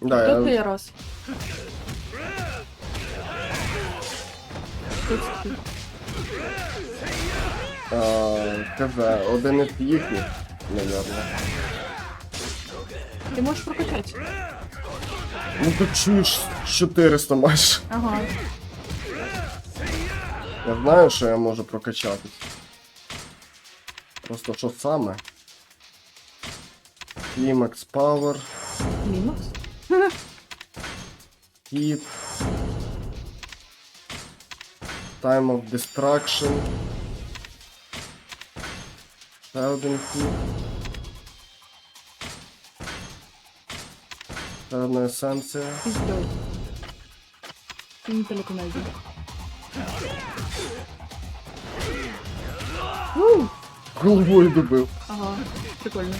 Да, Хто я... ти раз? Хто це ти? А, КВ, один із їхніх, наверно. Ти можеш прокачати. Ну ти чуєш 400 майже. Ага. Я знаю, що я можу прокачатись. Просто що саме? Climax Power, Лінукс? Hit, Time of Destruction. Ще hit. Ще одна есенція. Піздой. Він далеко не йде. У, Головою. Ага, прикольно.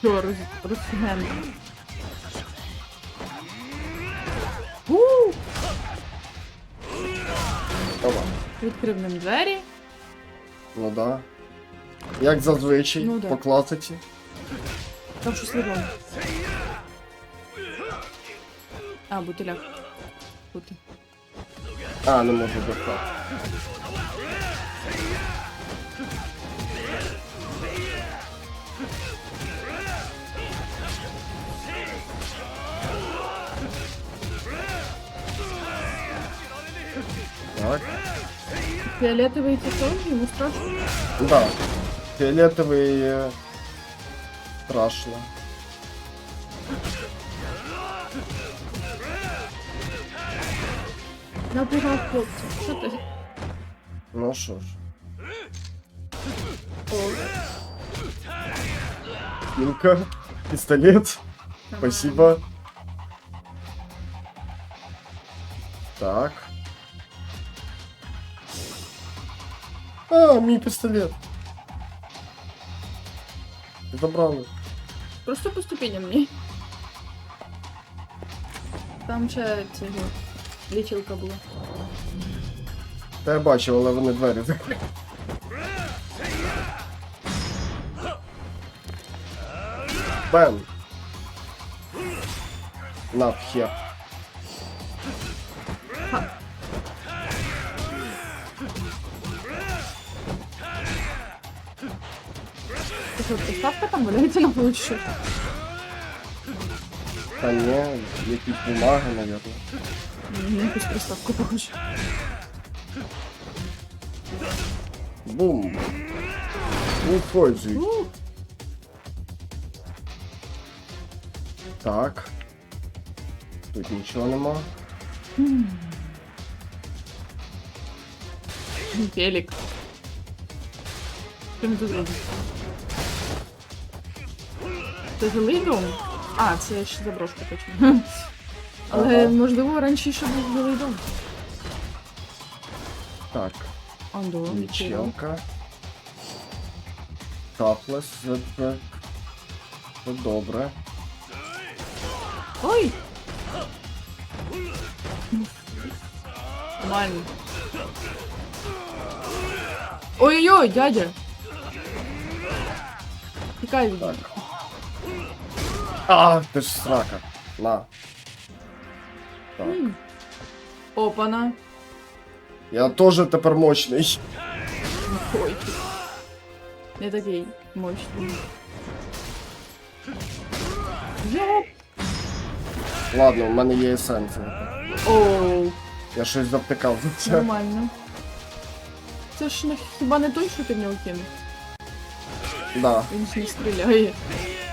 Що, роз... Відкрив нам двері. Ну да. Як зазвичай, Ну да. по класиці. Там щось левом. А, бутиляк. Бути. А, не можу достати. Фіолетовий тітон, йому страшно. Да. Фіолетовий е, страшно. Напугав хлопця. Що ти? Ну що ж. О, Кілка. Пістолет. Спасибо. Так. А, мій пістолет. Забрали. Просто по ступеням мені. Там ще цього лічилка була. Та я бачив, але вони двері закрили. Бем. На вхер. Ти що, приставка там валяється на полу чи що? Та ні, якісь бумаги, наверное. Мені якусь приставку похоже. Бум. Уходжу. У, Так. Тут нічого нема. Велик. Що він тут робить? Це жилий дом? А, це ще заброшка точно. Але Ага. можливо раніше ще був жилий дом. Так. Андо, Нічелка. Таплес. Це, це, це добре. Ой! Нормально. Ой-ой-ой, дядя! Тікай від Так. мене. А, ти ж срака. На. Так. М. Опана. Я теж тепер мощний. Ой. ти. Не такий мощний. Йоп! Ладно, у мене є есенція. Оу, Я щось завтикав за це. нормально. Це ж не, хіба не той, що ти в нього кинув? Да. Він ж не стріляє.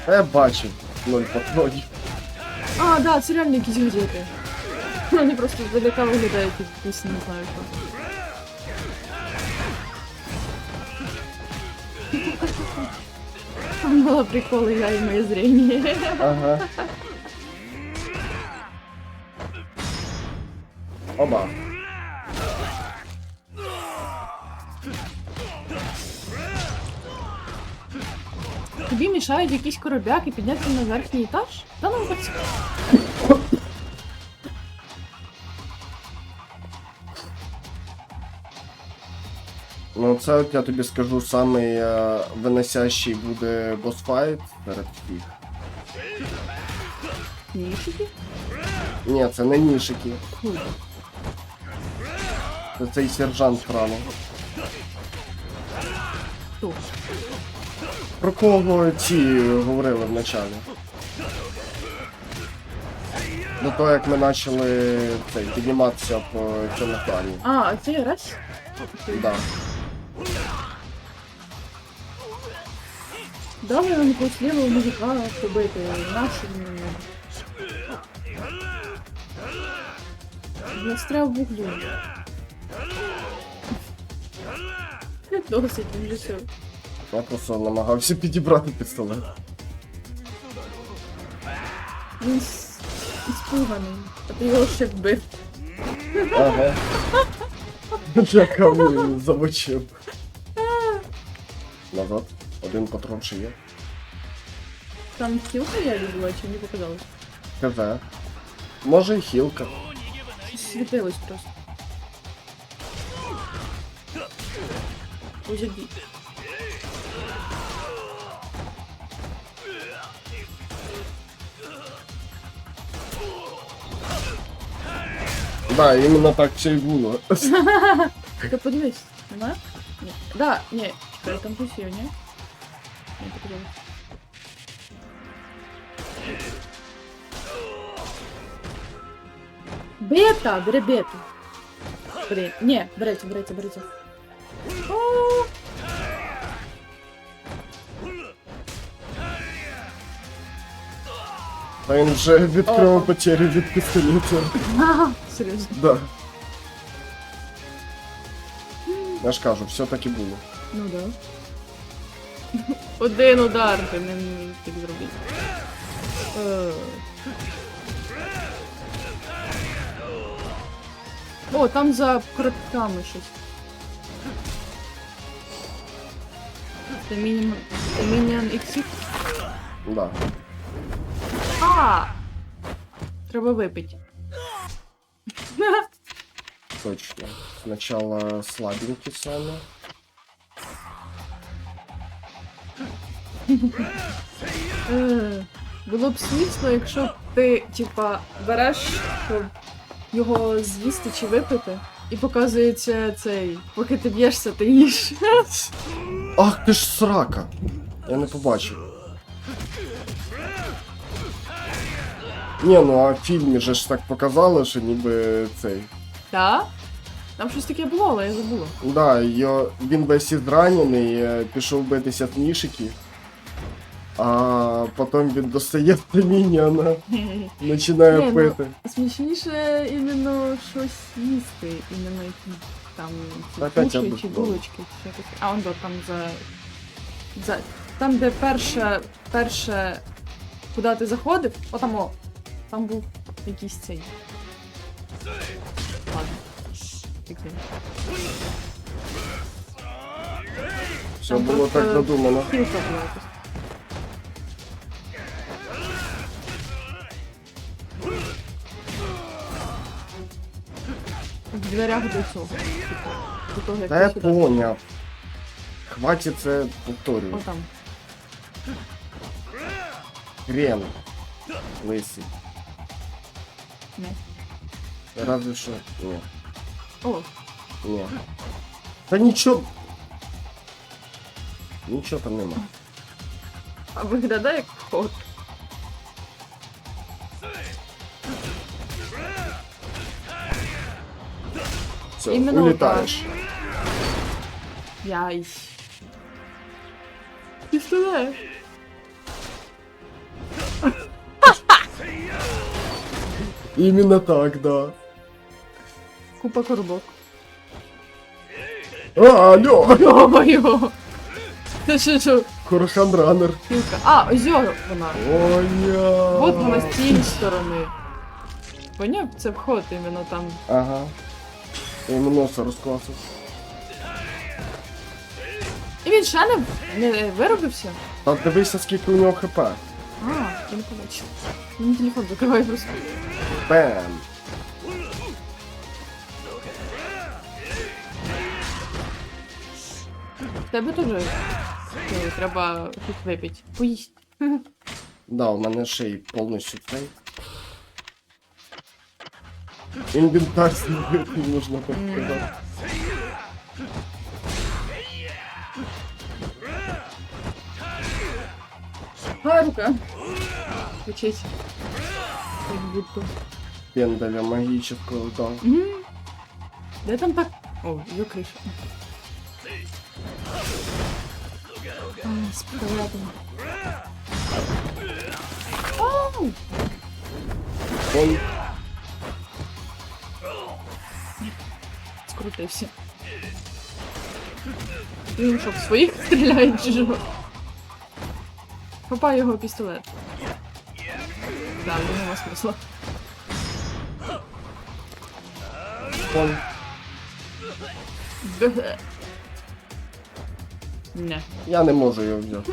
А Я бачив. Ноль патронів. А, да, це реально якісь газети. Вони просто далека виглядають як якісь, не знаю що. Там була приколи, я і моє зрення. Ага. Оба. Тобі мішають якісь коробяки підняти на верхній етаж? Та ну так. Ну це от я тобі скажу самий е, виносящий буде босфайт серед всіх. Нішики? Ні, це не нішики. Хуй. Це цей сержант крану. Хто? Про кого ці говорили вначалі? До того, як ми почали цей, підніматися по цьому плані. А, це раз? Да. Добре, нам якогось лівого мужика побити. Наші. Настряв вуглю. Досить, він вже все. Я просто намагався підібрати пістолет. Він с- іспуганий. А ти його ще вбив. Ага. Я камінь замочив. Назад. Один патрон ще є. Там кілка я була, чи мені показалось? КВ. Може і хілка. Щось світилось просто. Ось іди. Да, іменно так все і було. Ти подивись, немає? Ні. Да, ні, чекай, там щось є, ні? Ні, показалось. Бета, бери бету. Бери, ні, берете, берете. О, Та він вже відкрив потері від пістолета. серйозно. Да. Я ж кажу, все таки було. Ну да. Один удар, ти не міг так зробити. Е. О, там за коротками щось. Це мінімум. Це мініон іксів. Да. А! Треба випити. Точно. Сначала слабенький саме. Е, Було б смішно, якщо б ти, типа, береш, щоб його з'їсти чи випити, і показується цей, поки ти б'єшся, ти їш. Ах ти ж срака! Я не побачив. Ні, ну а в фільмі же ж так показали, що ніби цей. Так? Там щось таке було, але я забула. Да, йо, він весь зранений, е, пішов битися в нішики. А потім він достає мініона, починає Ні, ну, пити. Смішніше іменно щось їсти, іменно які там ці Опять чи булочки, чи якось. А он да, там за. за. Там, де перше, перше, куди ти заходив, отам о, там був якийсь цей. Ладно. Все там було просто так задумано. Кілка була. В дверях до цього. типу, До того, як Та я ти сюди. поняв. Хватить це повторювати. Хрен. Лисий. Не. Разве що. Ні. О, Ні. Та нічого. Нічого там нема. а виглядає як ход. Все, Іменно улітаєш. Яй. Пістолет. Іменно так, да. Купа коробок. А, алло! Йо-моє! Це що, що? Ранер. Кілка. А, ось вона. О, ня. От вона з цієї сторони. Поняв? Це вход іменно там. Ага. Я йому носа розкласив. І він ще не, не виробився. Та дивися, скільки у нього хп. А, я не побачив. Мені телефон закриває просто. Бем. В тебе теж е, треба тут випити. Поїсть. Да, у мене ще й повністю цей. Інвентар зробити, можна так сказати. Гарка. Як будто. Пендаля магічного, да. Угу. Де там так? О, є криша. А, з пістолетом. Оу! Он Скрутився. Він що, в своїх стріляє чи що? Хапай його пістолет. Нема смисла. он. Бе. Не. Я не можу його взяти.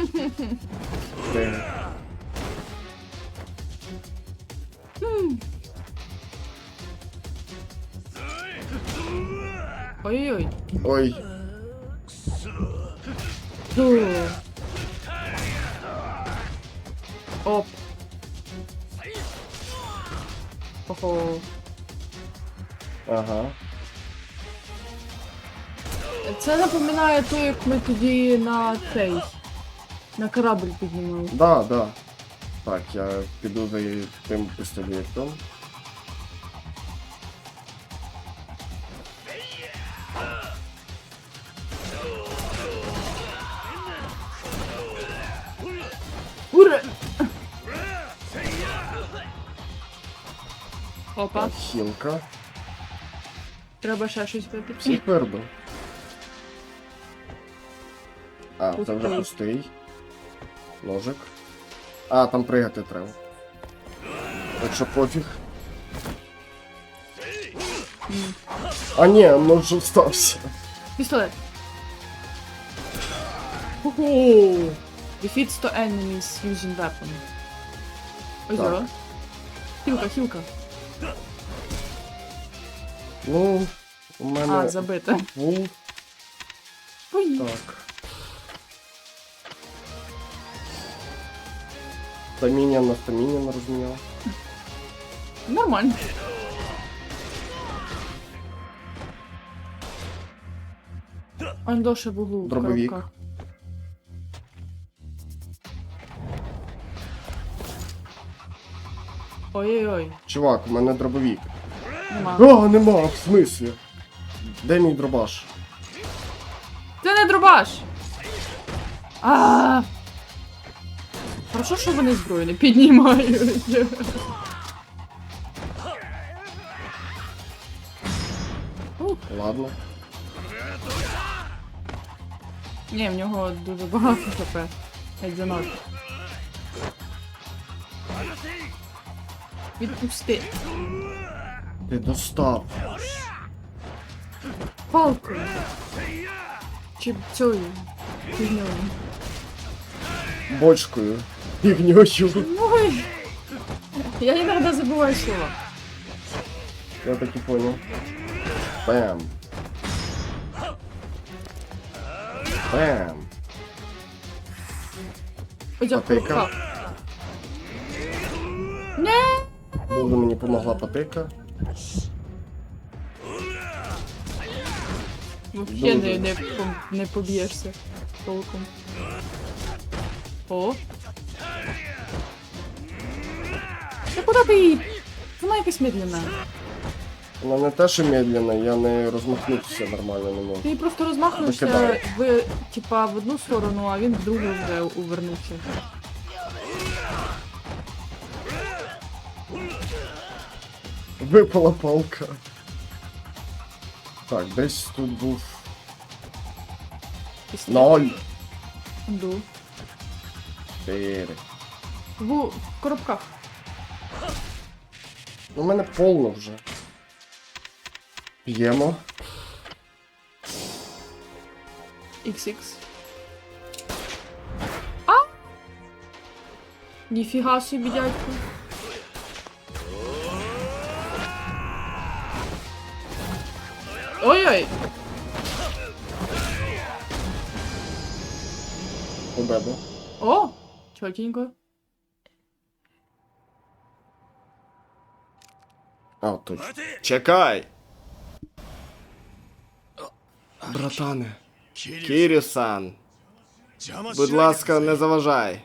Ой-ой-ой. Ой. Ого. ага. Це напоминає то, як ми тоді на цей. На корабль піднімали. Да, да. Так, я піду за тим пістолетом. Опа, Так, хілка. треба ще щось випити. Сіперду. А, це вже Пустий. пустий. Ножик. А, там пригати треба. Так що пофіг. М. А ні, нож остався. Пістолет. Ху-ху. Defeats to enemies using weapon. Ось Так. так. Хілка, хілка. Ну, у мене А, забита. фул. Ой. Так. Стаміння на стаміння розміняв. Нормально. Углу. в Дробовик. коробках. Ой-ой-ой, Чувак, у мене дробовик. Нема. А, нема, в смислі. Де мій дробаш? Це не дробаш! А. Хорошо, що вони зброю не піднімають. Ладно. Ні, в нього дуже багато хп. Геть занадто. Відпусти. Ти достав. Палкою. Чи цією. фігньою. Бочкою. Фігньою. Ой. Я іноді забуваю слова. Я так і понял. Бам. Ось я Патика. порухав. Не! Дуже мені помогла патика. Вообще не, не, не поб'єшся толком. О. Та куди ти? Вона якась медленна. Вона не те, що медленно, я не розмахнутися нормально не можу. Ти просто розмахнувся Викидаю. в, типа, в одну сторону, а він в другу вже увернувся. Випала палка. Так, десь тут був. Ноль. Ду. Чотири. В, в коробках. У мене повно вже. П'ємо. XX. А! Ніфіга собі, дядько. Ой-ой! Победу. О! Чотенько. А, точно. Чекай! Братане. Кірісан. Будь ласка, не заважай.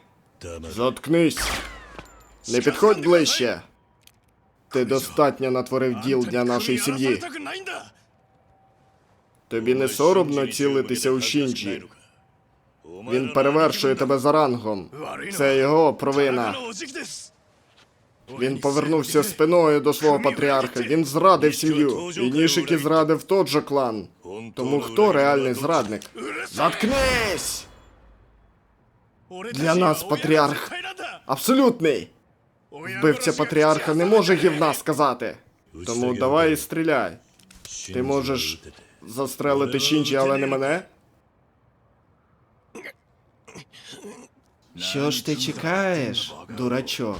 Заткнись. Не підходь ближче. Ти достатньо натворив діл для нашої сім'ї. Тобі не соромно цілитися у Шінджі. Він перевершує тебе за рангом. Це його провина. Він повернувся спиною до свого патріарха. Він зрадив сім'ю. І Нішики зрадив тот же клан. Тому хто реальний зрадник? Заткнись! Для нас патріарх Абсолютний! Вбивця патріарха не може гівна сказати. Тому давай і стріляй. Ти можеш застрелити Шінджі, але не мене? Що ж ти чекаєш, дурачок?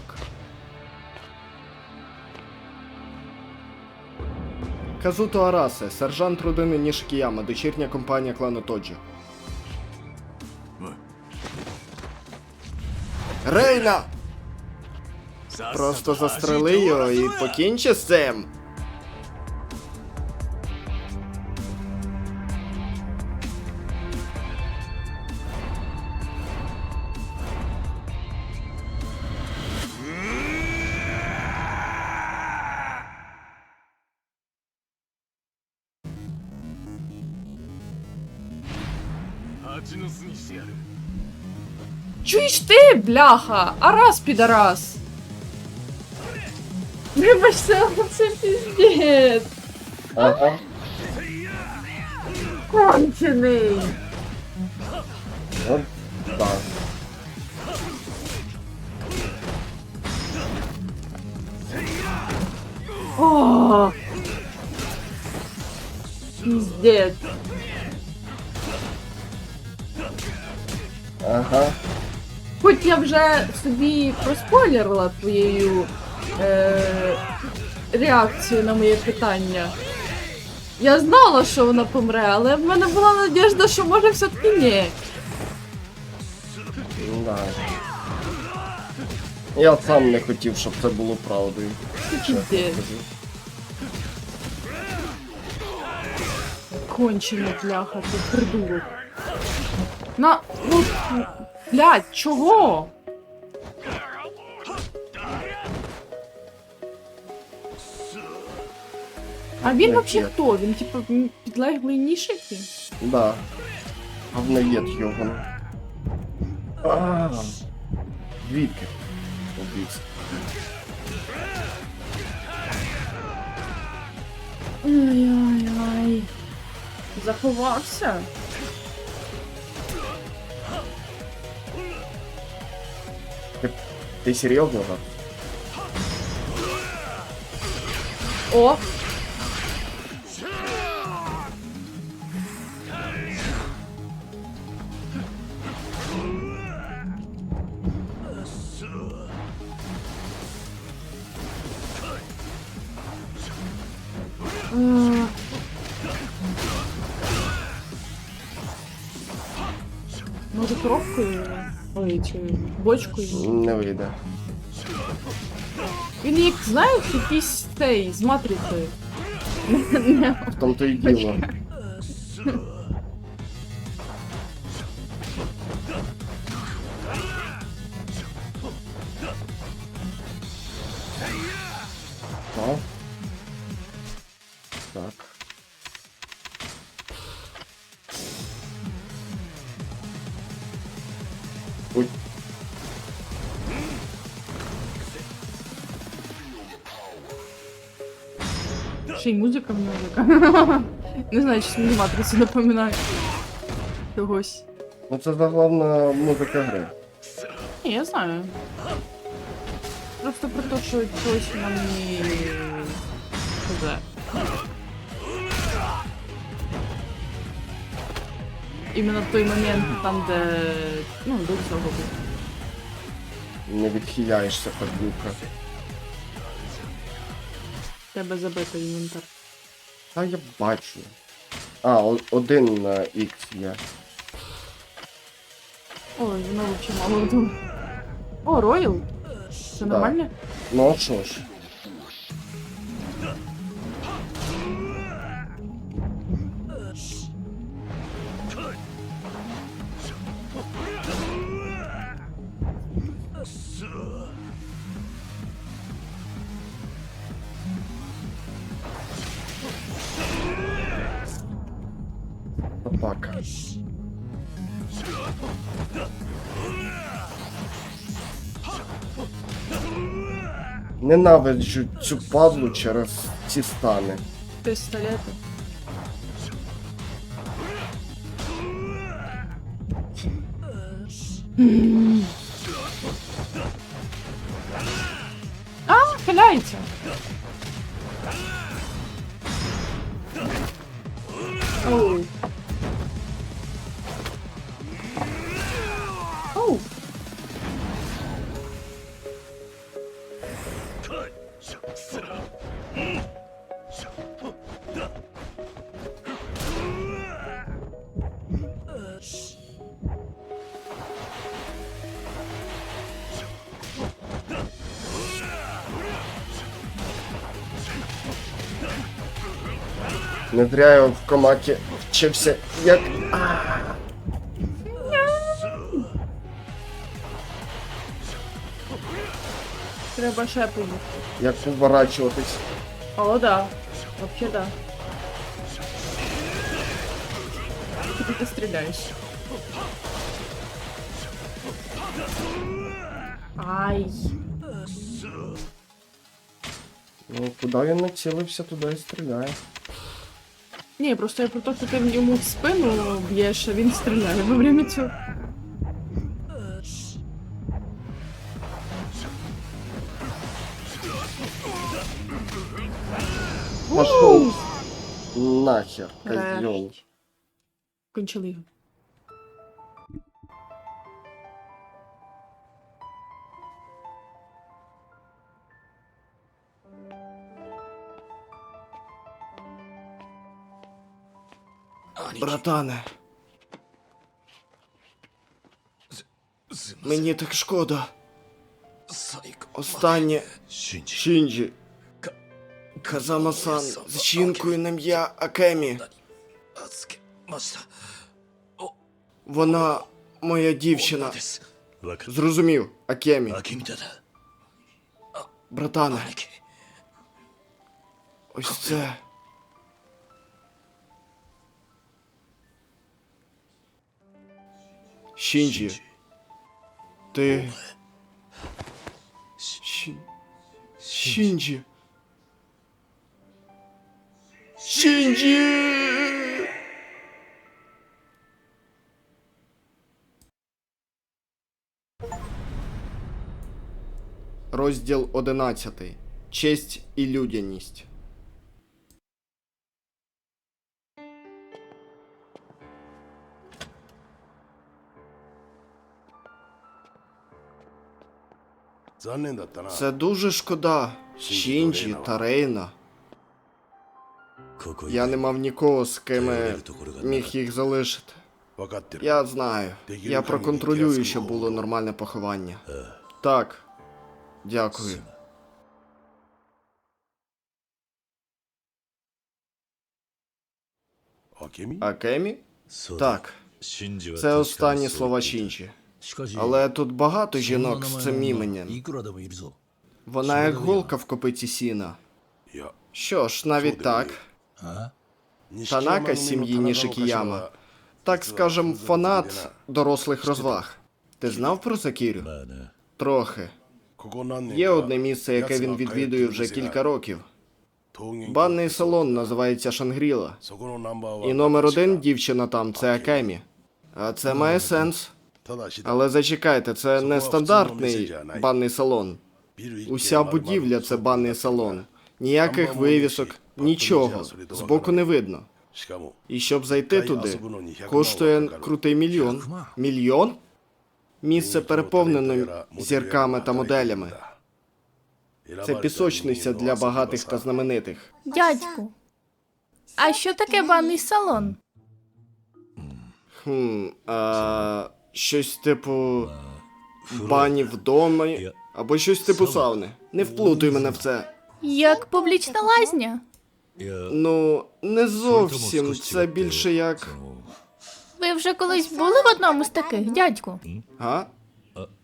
Казуто Арасе, сержант родини Нішикіяма, дочірня компанія клану Тоджо. Рейна! Просто застрели його і покінчи з цим. бляха? Арас підарас. Вибачте, але це піздець. Ага. Кончений. От так. О! Піздець. Хоч я вже собі проспойлерила твоєю е, реакцією на моє питання. Я знала, що вона помре, але в мене була надіжда, що може все-таки ні. Да. Я сам не хотів, щоб це було правдою. Піздець. Кончена бляха, ти придурок. На. Ну. Блядь, чого? А він вообще хто? Він типу підлеглий нішики? Да. Говноєд йоган. А. Звідки? Убився. Ай-ай-ай. Заховався. Ти серйозно? О! Може коробкою? Ой, чи бочкою? Не вийде. Він як, знаєш, якийсь цей з матриці. В тому то й діло. Не знаю, чи мені матрицю напоминає. Когось. Ну це заглавна музика гри. Ні, я знаю. Просто про те, що чогось вона мені. хз. Іменно той момент, там, де. Ну, до цього був. Не відхиляєшся, падлюка. Тебе забитий інвентар. Та я бачу. А, один на X є. Ой, знову чимало. О, Ройл? Все нормально? Ну а що ж? Атака. Ненавиджу цю падлу через ці стани. Пістолети. А, хиляється. Оу. Не зря я в коматі вчився як. Треба ще поїхати. як уворачуватись. О, да. Вообще да. Куди ти стріляєш? Ай. Ну, куди він націлився, туди і стріляє. Ні, просто я про те, що ти йому в спину б'єш, а він стріляє во время цього. Пошел нахер, козел. Нарешті. Кончили його. Братане. Мені так шкода. Останнє Шінджі. Казама-сан з жінкою на ім'я Акемі. Вона моя дівчина. Зрозумів, Акемі. Братане, ось це. Шінджі. Ти. Шін... Шінджі. Розділ 11. Честь і людяність. Це дуже шкода. Шінджі та Рейна. Я не мав нікого, з ким міг їх залишити. Я знаю. Я проконтролюю, щоб було нормальне поховання. Так. Дякую. Акемі? Так. Це останні слова Шінджі. Але тут багато жінок з цим іменем. Вона як голка в копиці сіна. Що ж, навіть так. Танака з сім'ї Нішикіяма. Так скажем, фанат дорослих розваг. Ти знав про Закірю? Трохи. Є одне місце, яке він відвідує вже кілька років. Банний салон називається Шангріла. І номер один дівчина там це Акемі. А це має сенс. Але зачекайте, це не стандартний банний салон. Уся будівля це банний салон. Ніяких вивісок, нічого. Збоку не видно. І щоб зайти туди, коштує крутий мільйон. Мільйон? Місце переповнено зірками та моделями. Це пісочниця для багатих та знаменитих. Дядьку. А що таке банний салон? Хм, а, щось типу бані вдома або щось типу сауни. Не вплутуй мене в це. Як публічна лазня? Ну, не зовсім. Це більше як. Ви вже колись були в одному з таких, дядьку? Га?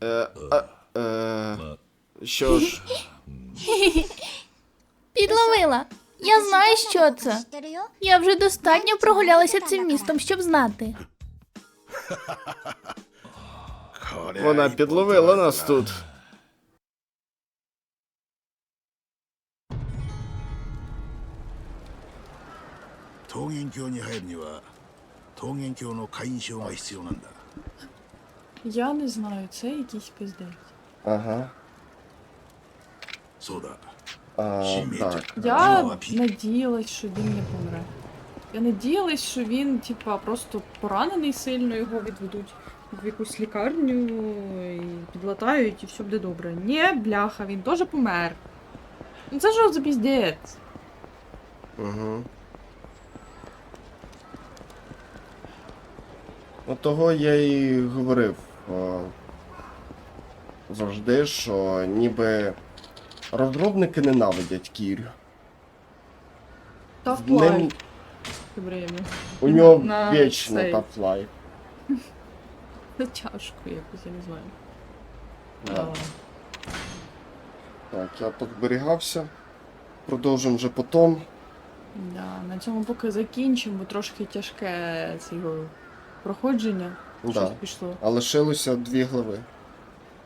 Е, а, Е, що ж, Підловила. Я знаю, що це. Я вже достатньо прогулялася цим містом, щоб знати. Вона підловила нас тут. Я не знаю, це якийсь піздець. Ага. А, так. Я надіялась, що він не помре. Я надіялась, що він, типа, просто поранений сильно, його відведуть в якусь лікарню і підлатають, і все буде добре. Ні, бляха, він теж помер. Ну це що за піздець? Угу. От того я і говорив о, завжди, що ніби розробники ненавидять Кірю. Та В ним- время. у нього На вічно цей. тафлай. Це тяжко якось, я не знаю. Да. Так, я тут зберігався. Продовжимо вже потім. да, на цьому поки закінчимо, бо трошки тяжке це його проходження. Щось Да. пішло. А лишилося дві глави.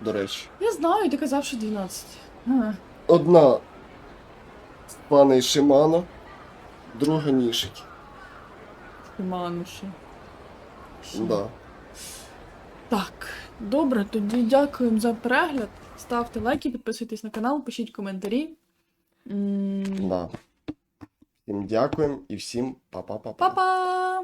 До речі. Я знаю, ти казав, що 12. А, Одна в пане Шимано, друга Нішики. Мануші. Да. Так, добре, тоді дякуємо за перегляд. Ставте лайки, підписуйтесь на канал, пишіть коментарі. М, Да. Всім дякуємо і всім па-па-па-па. Па-па!